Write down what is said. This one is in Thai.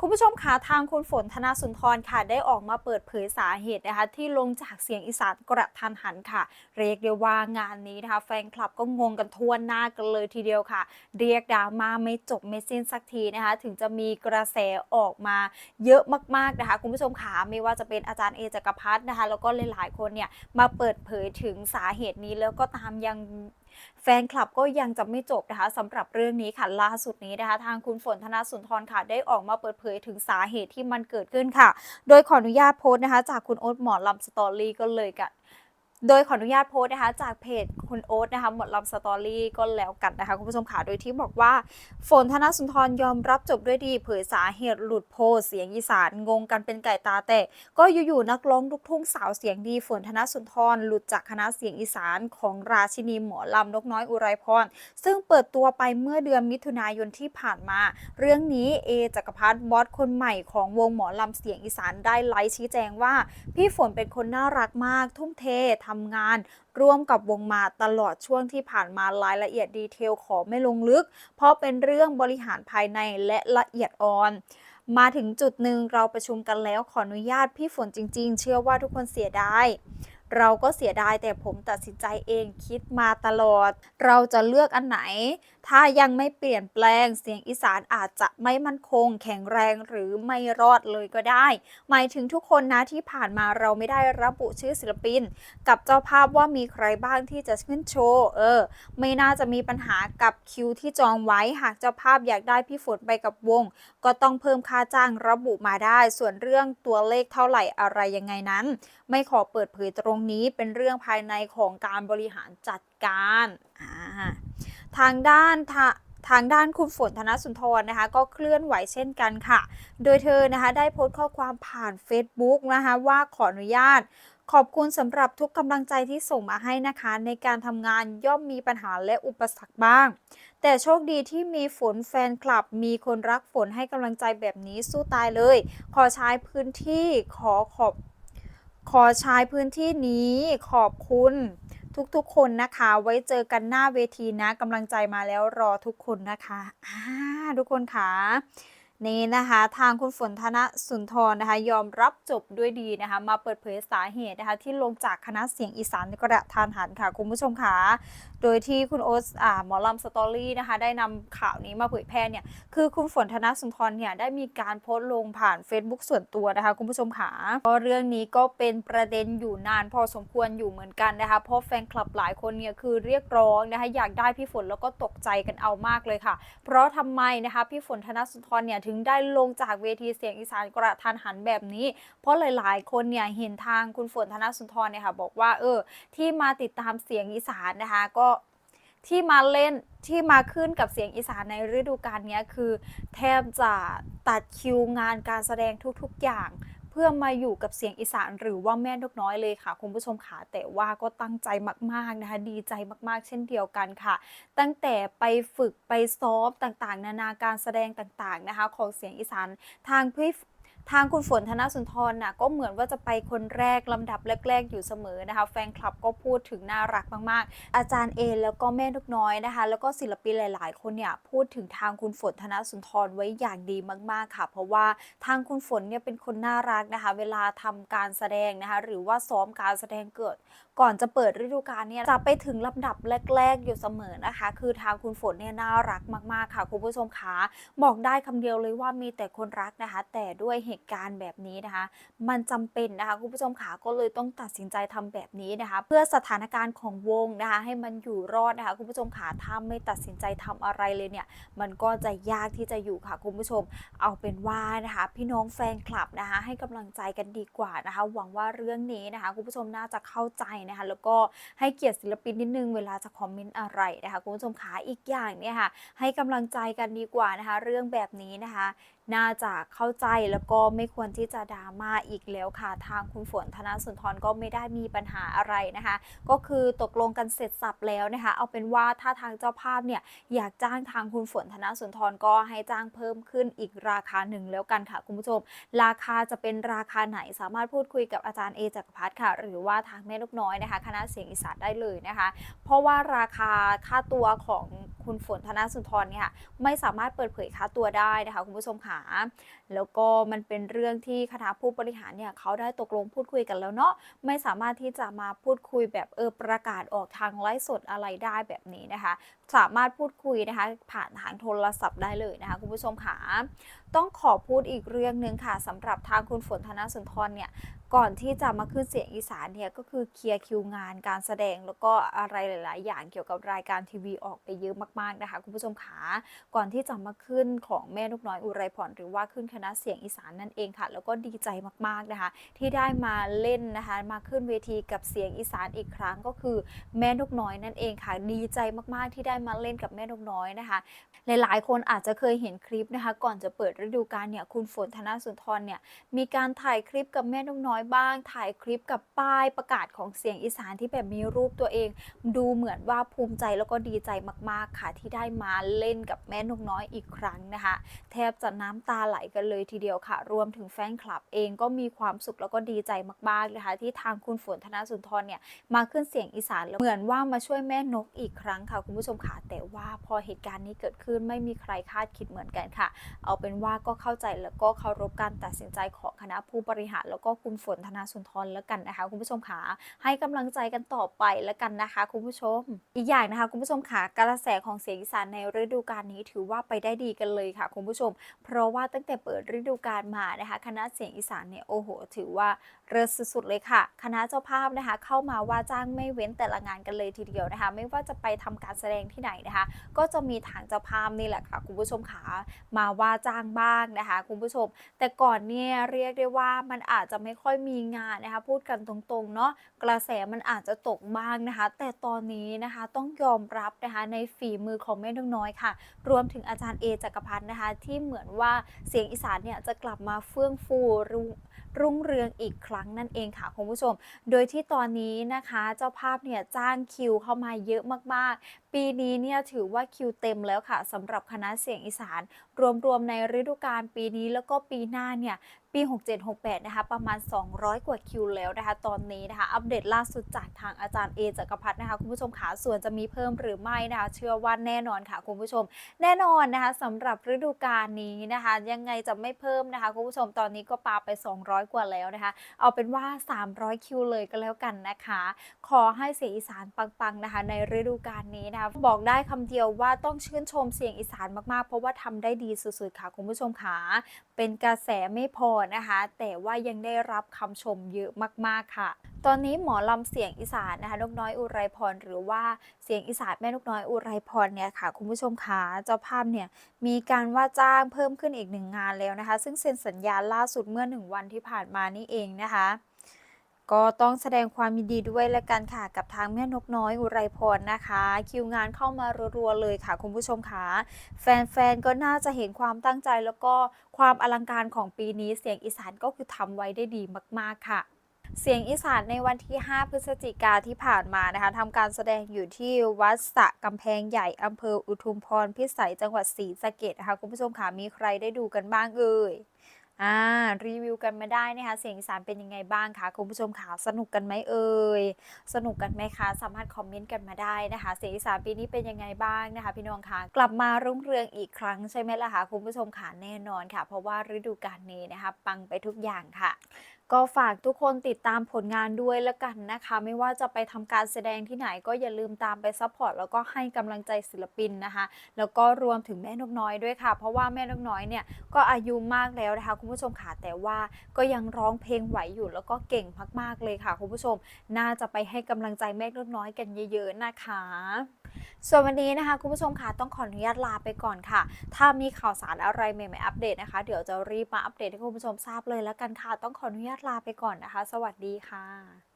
คุณผู้ชมคะทางคุณฝนธนาสุนทรค่ะได้ออกมาเปิดเผยสาเหตุนะคะ ที่ลงจากเสียงอีสานกระทันหันค่ะ เรียกได้ว่างานนี้นะคะ แฟนคลับก็งงกันทั่วหน้ากันเลยทีเดียวค่ะ เรียกดราม่าไม่จบไม่สิ้นสักทีนะคะ ถึงจะมีกระแสออกมาเยอะมากๆนะคะ คุณผู้ชมขาไม่ว่าจะเป็นอาจารย์เอจักรพัฒน์นะคะ แล้วก็หลายๆคนเนี่ยมาเปิดเผยถึงสาเหตุนี้แล้วก็ตามยัง แฟนคลับก็ยังจะไม่จบนะคะสำหรับเรื่องนี้ค่ะล่าสุดนี้นะคะ ทางคุณฝนธนาสุนทรค่ะได้ออกมาเปิดเผยถึงสาเหตุที่มันเกิดขึ้นค่ะ โดยขออนุญาตโพสต์นะคะ จากคุณโอ๊ตหมอลำสตอรี่ก็เลยกัน โดยขออนุญาตโพสต์นะคะ จากเพจคุณโอ๊ตนะคะหมดลำสตอรี่ก็แล้วกันนะคะ คุณผู้ชมค่ะโดยที่บอกว่า ฝนธนสุนทรยอมรับจบด้วยดี เผยสาเหตุหลุดโพสเสียงอีสาน งงกันเป็นไก่ตาแตกก็อยู่ๆนักร้องลูกทุ่งสาวเสียงดี ฝนธนสุนทรหลุดจากคณะเสียงอีสานของราชินีหมอลำนกน้อยอุไรพรซึ่งเปิดตัวไปเมื่อเดือนมิถุนายนที่ผ่านมา เรื่องนี้เอจักรพัฒน์บอสคนใหม่ของวงหมอลำเสียงอีสานได้ไลฟ์ชี้แจงว่า พี่ฝนเป็นคนน่ารักมากทุ่มเททำงาน ร่วมกับวงมาตลอดช่วงที่ผ่านมารายละเอียดดีเทลขอไม่ลงลึก เพราะเป็นเรื่องบริหารภายในและละเอียดอ่อนมาถึงจุดหนึ่งเราประชุมกันแล้วขออนุญาตพี่ฝนจริง ๆ เชื่อว่าทุกคนเสียดาย เราก็เสียดายแต่ผมตัดสินใจเองคิดมาตลอด เราจะเลือกอันไหน ถ้ายังไม่เปลี่ยนแปลงเสียงอีสานอาจจะไม่มั่นคง แข็งแรงหรือไม่รอดเลยก็ได้ หมายถึงทุกคนนะที่ผ่านมาเราไม่ได้ระบุชื่อศิลปิน กับเจ้าภาพว่ามีใครบ้างที่จะขึ้นโชว์เออ ไม่น่าจะมีปัญหากับคิวที่จองไว้หากเจ้าภาพอยากได้พี่ฝนไปกับวง ก็ต้องเพิ่มค่าจ้างระบุมาได้ ส่วนเรื่องตัวเลขเท่าไหร่อะไรยังไงนั้น ไม่ขอเปิดเผยตรงนี้เป็นเรื่องภายในของการบริหารจัดการทางด้านทาทางด้านคุณฝนธนสุนทรนะคะ ก็เคลื่อนไหวเช่นกันค่ะ โดยเธอนะคะได้โพสต์ข้อความผ่าน Facebook นะคะว่าขออนุญาต ขอบคุณสำหรับทุกกำลังใจที่ส่งมาให้นะคะ ในการทำงานย่อมมีปัญหาและอุปสรรคบ้าง แต่โชคดีที่มีฝนแฟนคลับ มีคนรักฝนให้กำลังใจแบบนี้สู้ตายเลย ขอใช้พื้นที่ขอขอบ ขอใช้พื้นที่นี้ขอบคุณทุกๆ คนนะคะ ไว้เจอกันหน้าเวทีนะกำลังใจมาแล้วรอทุกคนนะคะอ่าทุกคนค่ะ นี่นะคะทางคุณฝนธนสุนทรนะคะยอมรับจบด้วยดีนะคะมาเปิดเผยสาเหตุนะคะที่ลงจากคณะเสียงอีสานกระทานหันค่ะคุณผู้ชมค่ะโดยที่คุณโอ๊ตหมอลำสตอรี่นะคะได้นำข่าวนี้มาเผยแพร่เนี่ยคือคุณฝนธนสุนทรเนี่ยได้มีการโพสต์ลงผ่าน Facebook ส่วนตัวนะคะคุณผู้ชมค่ะก็เรื่องนี้ก็เป็นประเด็นอยู่นานพอสมควรอยู่เหมือนกันนะคะเพราะแฟนคลับหลายคนเนี่ยคือเรียกร้องนะคะอยากได้พี่ฝนแล้วก็ตกใจกันเอามากเลยค่ะ เพราะทำไมนะคะพี่ฝนธนสุนทรเนี่ยถึงได้ลงจากเวทีเสียงอีสานกระทันหันแบบนี้ เพราะหลาย ๆ คนเนี่ยเห็นทางคุณฝนธนสุนทรเนี่ยค่ะบอกว่าเออที่มาติดตามเสียงอีสานนะคะก็ที่มาเล่นที่มาขึ้นกับเสียงอีสานในฤดูกาลนี้คือ แทบจะตัดคิวงานการแสดงทุกๆอย่าง พื่อมาอยู่กับเสียงอีสานหรือว่าแม่นกน้อยเลยค่ะ คุณผู้ชมค่ะแต่ว่าก็ตั้งใจมากๆนะคะดีใจมากๆ เช่นเดียวกันค่ะ ตั้งแต่ไปฝึกไปซ้อมต่างๆ นานาการแสดงต่างๆนะคะ ของเสียงอีสานทางพี่ ทางคุณฝนธนสุนทรน่ะก็เหมือนว่าจะไปคนแรกลำดับแรกๆ อยู่เสมอนะคะ แฟนคลับก็พูดถึงน่ารักมากๆ อาจารย์เอแล้วก็แม่นกน้อยนะคะ แล้วก็ศิลปินหลายๆ คนเนี่ยพูดถึงทางคุณฝนธนสุนทรไว้อย่างดีมากๆค่ะ เพราะว่าทางคุณฝนเนี่ยเป็นคนน่ารักนะคะ เวลาทำการแสดงนะคะหรือว่าซ้อมการแสดงเกิด ก่อนจะเปิดฤดูกาลเนี่ยจะไปถึงลำดับแรก ๆ อยู่เสมอนะคะ คือทางคุณฝนเนี่ยน่ารักมากๆค่ะคุณผู้ชมคะบอกได้คำเดียวเลยว่ามีแต่คนรักนะคะ แต่ด้วยเหตุการณ์แบบนี้นะคะ มันจำเป็นนะคะคุณผู้ชมขาก็เลยต้องตัดสินใจทำแบบนี้นะคะ เพื่อสถานการณ์ของวงนะคะ ให้มันอยู่รอดนะคะคุณผู้ชมขาถ้าไม่ตัดสินใจทำอะไรเลยเนี่ย มันก็จะยากที่จะอยู่ค่ะคุณผู้ชม เอาเป็นว่านะคะ พี่น้องแฟนคลับนะคะ ให้กำลังใจกันดีกว่านะคะ หวังว่าเรื่องนี้นะคะ คุณผู้ชมน่าจะเข้าใจนะคะ แล้วก็ให้เกียรติศิลปินนิดนึงเวลาจะคอมเมนต์อะไรนะคะคุณผู้ชมขาอีกอย่างเนี่ยค่ะให้กำลังใจกันดีกว่านะคะ เรื่องแบบนี้นะคะ น่าจะเข้าใจแล้วก็ไม่ควรที่จะดราม่าอีกแล้วค่ะ ทางคุณฝนธนสุนทรก็ไม่ได้มีปัญหาอะไรนะคะ ก็คือตกลงกันเสร็จสับแล้วนะคะ เอาเป็นว่าถ้าทางเจ้าภาพเนี่ยอยากจ้างทางคุณฝนธนสุนทรก็ให้จ้างเพิ่มขึ้นอีกราคาหนึ่งแล้วกันค่ะคุณผู้ชม ราคาจะเป็นราคาไหนสามารถพูดคุยกับอาจารย์เอจักรพัฒน์ค่ะ หรือว่าทางแม่นกน้อยนะคะ คณะเสียงอีสานได้เลยนะคะ เพราะว่าราคาค่าตัวของคุณฝนธนสุนทรเนี่ยไม่สามารถเปิดเผยค่าตัวได้นะคะคุณผู้ชมค่ะา แล้วก็มันเป็นเรื่องที่คณะผู้บริหารเนี่ยเขาได้ตกลงพูดคุยกันแล้วเนาะไม่สามารถที่จะมาพูดคุยแบบเออประกาศออกทางไลฟ์สดอะไรได้แบบนี้นะคะ สามารถพูดคุยนะคะ ผ่านทางโทรศัพท์ได้เลยนะคะคุณผู้ชมค่ะต้องขอพูดอีกเรื่องหนึ่งค่ะสำหรับทางคุณฝนธนสุนทรเนี่ยก่อนที่จะมาขึ้นเสียงอีสานเนี่ยก็คือเคลียร์คิวงานการแสดงแล้วก็อะไรหลาย ๆ อย่างเกี่ยวกับรายการทีวีออกไปเยอะมาก ๆ นะคะ คุณผู้ชมขาก่อนที่จะมาขึ้นของแม่นกน้อยอุไรพรหรือว่าขึ้นคณะเสียงอีสานนั่นเองค่ะ แล้วก็ดีใจมาก ๆ นะคะ ที่ได้มาเล่นนะคะ มาขึ้นเวทีกับเสียงอีสานอีกครั้งก็คือแม่นกน้อยนั่นเองค่ะ ดีใจมาก ๆ ที่ได้มาเล่นกับแม่นกน้อยนะคะ หลาย ๆ คนอาจจะเคยเห็นคลิปนะคะ ก่อนจะเปิดฤดูกาลเนี่ยคุณฝนธนสุนทรเนี่ยมีการถ่ายคลิปกับแม่นกน้อยบ้าง ถ่ายคลิปกับป้ายประกาศของเสียงอีสานที่แบบมีรูปตัวเอง ดูเหมือนว่าภูมิใจแล้วก็ดีใจมากๆค่ะที่ได้มาเล่นกับแม่นกน้อยอีกครั้งนะคะ แทบจะน้ำตาไหลกันเลยทีเดียวค่ะ รวมถึงแฟนคลับเองก็มีความสุขแล้วก็ดีใจมากๆนะคะที่ทางคุณฝนธนสุนทรเนี่ยมาขึ้นเสียงอีสานแล้วเหมือนว่ามาช่วยแม่นกอีกครั้งค่ะคุณผู้ชมค่ะแต่ว่าพอเหตุการณ์นี้เกิดขึ้นไม่มีใครคาดคิดเหมือนกันค่ะ เอาเป็นว่าก็เข้าใจแล้วก็เคารพการตัดสินใจของคณะผู้บริหาร แล้วก็คุณฝนธนาสุนทรแล้วกันนะคะ คุณผู้ชมค่ะให้กำลังใจกันต่อไปแล้วกันนะคะ คุณผู้ชม อีกอย่างนะคะ คุณผู้ชมค่ะกระแสของเสียงอีสานในฤดูกาลนี้ถือว่าไปได้ดีกันเลยค่ะ คุณผู้ชม เพราะว่าตั้งแต่เปิดฤดูกาลมานะคะ คณะเสียงอีสานเนี่ยโอ้โห ถือว่าเริศสุดๆเลยค่ะ คณะเจ้าภาพนะคะ เข้ามาว่าจ้างไม่เว้นแต่ละงานกันเลยทีเดียวนะคะ ไม่ว่าจะไปทำการแสดงที่ไหนนะคะ ก็จะมีทางเจ้าภาพนี่แหละค่ะ คุณผู้ชมค่ะมาว่าจ้างบ้างนะคะคุณผู้ชม แต่ก่อนเนี่ยเรียกได้ว่ามันอาจจะไม่ค่อยมีงานนะคะพูดกันตรงๆเนาะกระแสมันอาจจะตกบ้างนะคะ แต่ตอนนี้นะคะต้องยอมรับนะคะในฝีมือของแม่นกน้อยค่ะ รวมถึงอาจารย์เอจักรพันธ์นะคะ ที่เหมือนว่าเสียงอีสานเนี่ยจะกลับมาเฟื่องฟูรุ่งรุ่งเรืองอีกครั้งนั่นเองค่ะคุณผู้ชม โดยที่ตอนนี้นะคะ เจ้าภาพเนี่ยจ้างคิวเข้ามาเยอะมากๆปีนี้เนี่ยถือว่าคิวเต็มแล้วค่ะสำหรับคณะเสียงอีสาน รวมๆในฤดูกาลปีนี้แล้วก็ปีหน้าเนี่ย ปี 67-68 นะคะ ประมาณ 200 กว่าคิวแล้วนะคะ ตอนนี้นะคะ อัปเดตล่าสุดจากทางอาจารย์เอจักรพัฒน์นะคะ คุณผู้ชมขาส่วนจะมีเพิ่มหรือไม่นะคะ เชื่อว่าแน่นอนค่ะ คุณผู้ชม แน่นอนนะคะสำหรับฤดูกาลนี้นะคะ ยังไงจะไม่เพิ่มนะคะ คุณผู้ชมตอนนี้ก็ปาไป 200 กว่าแล้วนะคะ เอาเป็นว่า 300 คิวเลยก็แล้วกันนะคะ ขอให้เสียงอีสานปังๆนะคะ ในฤดูกาลนี้นะคะ บอกได้คำเดียวว่าต้องชื่นชมเสียงอีสานมากๆ เพราะว่าทำได้ดีสุดๆค่ะ คุณผู้ชมค่ะเป็นกระแสไม่พอนะคะ แต่ว่ายังได้รับคำชมเยอะมาก ๆ ค่ะ ตอนนี้หมอลำเสียงอีสานนะคะนกน้อยอุไรพรหรือว่าเสียงอีสานแม่นกน้อยอุไรพรเนี่ยค่ะคุณผู้ชมคะเจ้าภาพเนี่ยมีการว่าจ้างเพิ่มขึ้นอีกหนึ่งงานแล้วนะคะ ซึ่งเซ็นสัญญาล่าสุดเมื่อหนึ่งวันที่ผ่านมานี่เองนะคะ ก็ต้องแสดงความยินดีด้วยละกันค่ะกับทางแม่นกน้อยอุไรพรนะคะ คิวงานเข้ามารัวๆเลยค่ะคุณผู้ชมค่ะแฟนๆก็น่าจะเห็นความตั้งใจแล้วก็ความอลังการของปีนี้เสียงอีสานก็คือทำไว้ได้ดีมากๆค่ะเสียงอีสานในวันที่ 5 พฤศจิกาที่ผ่านมานะคะทำการแสดงอยู่ที่วัดสะกำแพงใหญ่อำเภออุทุมพรพิสัยจังหวัดศรีสะเกดนะคะคุณผู้ชมค่ะมีใครได้ดูกันบ้างเอ่ย อ่ารีวิวกันมาได้นะคะเสียงอีสานเป็นยังไงบ้างคะคุณผู้ชมขาสนุกกันไหมเอ่ยสนุกกันไหมคะ สามารถคอมเมนต์กันมาได้นะคะ เสียงอีสานปีนี้เป็นยังไงบ้างนะคะ พี่น้องคะกลับมารุ่งเรืองอีกครั้งใช่ไหมล่ะคะคุณผู้ชมขาแน่นอนค่ะ เพราะว่าฤดูกาลนี้นะคะปังไปทุกอย่างค่ะ ก็ฝากทุกคนติดตามผลงานด้วยละกันนะคะ ไม่ว่าจะไปทำการแสดงที่ไหนก็อย่าลืมตามไปซัพพอร์ตแล้วก็ให้กำลังใจศิลปินนะคะ แล้วก็รวมถึงแม่นกน้อยด้วยค่ะ เพราะว่าแม่นกน้อยเนี่ยก็อายุมากแล้วนะคะ คุณผู้ชมค่ะแต่ว่าก็ยังร้องเพลงไหวอยู่แล้วก็เก่งมากๆเลยค่ะ คุณผู้ชม น่าจะไปให้กำลังใจแม่นกน้อยกันเยอะ ๆนะคะ ส่วนวันนี้นะคะคุณผู้ชมค่ะต้องขออนุญาตลาไปก่อนค่ะ ถ้ามีข่าวสารอะไรใหม่ๆอัปเดตนะคะ เดี๋ยวจะรีบมาอัปเดตให้คุณผู้ชมทราบเลยแล้วกันค่ะ ต้องขออนุญาตลาไปก่อนนะคะ สวัสดีค่ะ